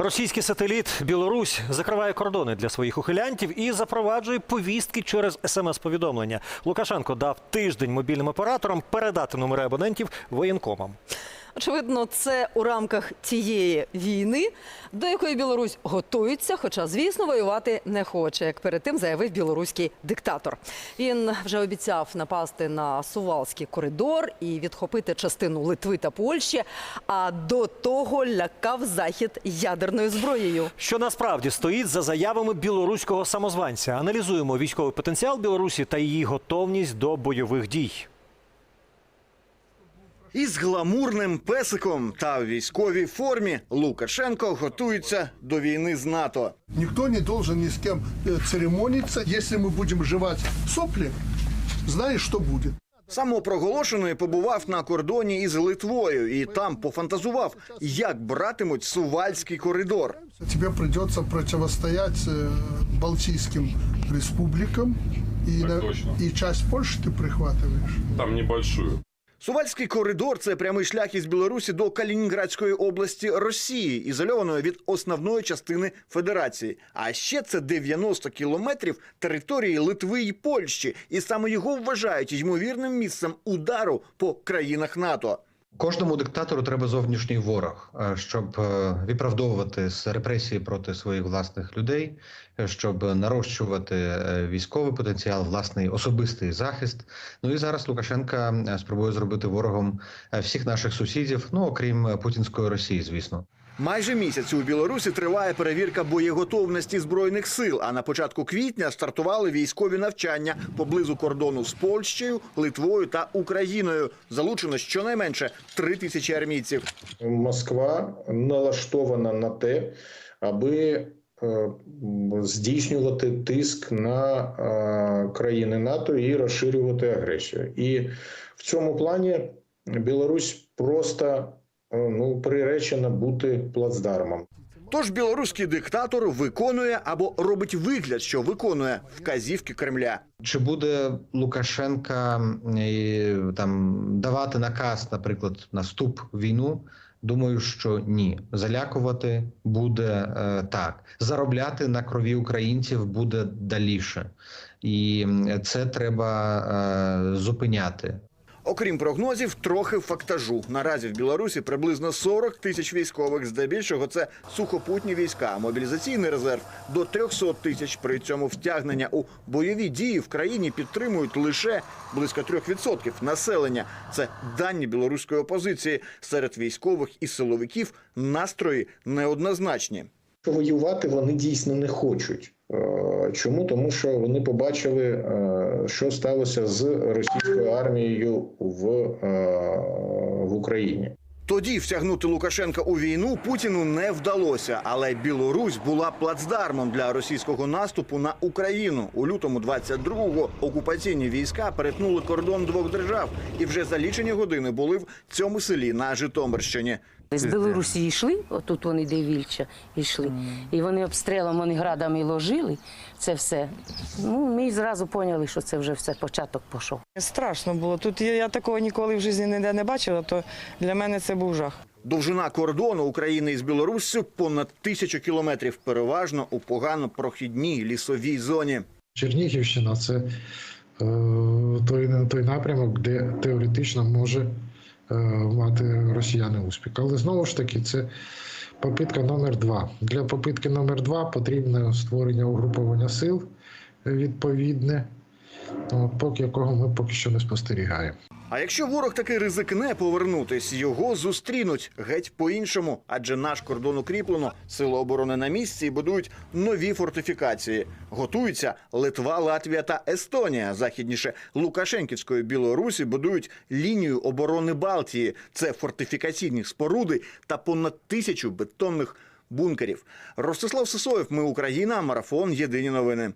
Російський сателіт Білорусь закриває кордони для своїх ухилянтів і запроваджує повістки через смс-повідомлення. Лукашенко дав тиждень мобільним операторам передати номери абонентів воєнкомам. Очевидно, це у рамках тієї війни, до якої Білорусь готується, хоча, звісно, воювати не хоче, як перед тим заявив білоруський диктатор. Він вже обіцяв напасти на Сувалський коридор і відхопити частину Литви та Польщі, а до того лякав захід ядерною зброєю. Що насправді стоїть за заявами білоруського самозванця? Аналізуємо військовий потенціал Білорусі та її готовність до бойових дій. Із гламурним песиком та в військовій формі Лукашенко готується до війни з НАТО. Никто не должен ни с кем э, церемониться. Если мы будем жевать сопли, знаешь, что будет. Самопроголошений побував на кордоні із Литвою і там пофантазував, як братимуть Сувальський коридор. Тебе придется противостоять э, Балтийским республикам. И, Так на- точно. и часть Польши ты прихватываешь. Там небольшую. Сувальський коридор це прямий шлях із Білорусі до Калінінградської області Росії, ізольованої від основної частини Федерації. А ще це 90 кілометрів території Литви і Польщі, і саме його вважають ймовірним місцем удару по країнах НАТО. Кожному диктатору треба зовнішній ворог, е, щоб виправдовувати відправдовувати с- репресії проти своїх власних людей, е, щоб нарощувати е, військовий потенціал, власний особистий захист. Ну і зараз Лукашенка е, спробує зробити ворогом е, всіх наших сусідів, ну окрім е, путінської Росії, звісно. Майже місяць у Білорусі триває перевірка боєготовності збройних сил. А на початку квітня стартували військові навчання поблизу кордону з Польщею, Литвою та Україною. Залучено щонайменше три тисячі армійців. Москва налаштована на те, аби е, здійснювати тиск на е, країни НАТО і розширювати агресію. І в цьому плані Білорусь просто ну приречена бути плацдармом. Тож білоруський диктатор виконує або робить вигляд, що виконує вказівки Кремля. Чи буде Лукашенка там давати наказ, наприклад, на вступ в війну? Думаю, що ні. Залякувати буде е, так. Заробляти на крові українців буде даліше, і це треба е, зупиняти. Окрім прогнозів, трохи фактажу. Наразі в Білорусі приблизно 40 тисяч військових. Здебільшого це сухопутні війська, мобілізаційний резерв до 300 тисяч. При цьому втягнення у бойові дії в країні підтримують лише близько 3% населення. Це дані білоруської опозиції. Серед військових і силовиків настрої неоднозначні. Воювати вони дійсно не хочуть. Е, Чому? Тому що вони побачили, е, що сталося з російською армією в, е, в Україні. Тоді втягнути Лукашенка у війну Путіну не вдалося, але Білорусь була плацдармом для російського наступу на Україну. У лютому 22-го окупаційні війська перетнули кордон двох держав і вже за лічені години були в цьому селі на Житомирщині. З Білорусі йшли, отут вони де Вільча йшли, і вони обстрілом, вони градами ложили це все. Ну, ми зразу поняли, що це вже все початок пішов. Страшно було. Тут я, я такого ніколи в житті ніде не бачила, то для мене це був жах. Довжина кордону України із Білоруссю понад тисячу кілометрів, переважно у погано прохідній лісовій зоні. Чернігівщина це е, той, той напрямок, де теоретично може мати росіяни успіх. Але знову ж таки, це попитка номер два. Для попитки номер два потрібне створення угруповання сил відповідне, от, поки якого ми поки що не спостерігаємо. А якщо ворог таки ризикне повернутись, його зустрінуть геть по-іншому, адже наш кордон укріплено, сили оборони на місці і будують нові фортифікації. Готуються Литва, Латвія та Естонія. Західніше Лукашенківської Білорусі будують лінію оборони Балтії. Це фортифікаційні споруди та понад тисячу бетонних бункерів. Ростислав Сисоєв, ми Україна, марафон. Єдині новини.